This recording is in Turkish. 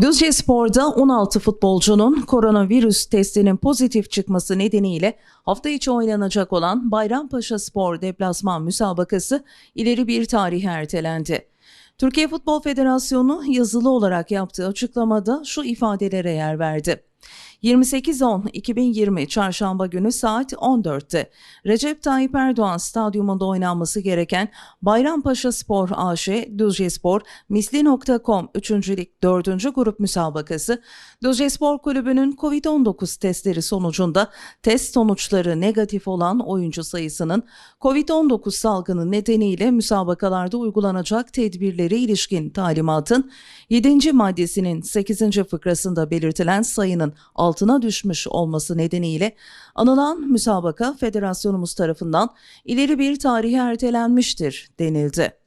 Düzce Spor'da 16 futbolcunun koronavirüs testinin pozitif çıkması nedeniyle hafta içi oynanacak olan Bayrampaşa Spor deplasman müsabakası ileri bir tarihe ertelendi. Türkiye Futbol Federasyonu yazılı olarak yaptığı açıklamada şu ifadelere yer verdi. 28.10.2020 Çarşamba günü saat 14'te Recep Tayyip Erdoğan Stadyumunda oynanması gereken Bayrampaşa Spor AŞ, Düzce Spor, Misli.com 3. Lig 4. Grup Müsabakası, Düzce Spor Kulübü'nün COVID-19 testleri sonucunda test sonuçları negatif olan oyuncu sayısının COVID-19 salgını nedeniyle müsabakalarda uygulanacak tedbirlere ilişkin talimatın 7. maddesinin 8. fıkrasında belirtilen sayının altına düşmüş olması nedeniyle anılan müsabaka federasyonumuz tarafından ileri bir tarihe ertelenmiştir denildi.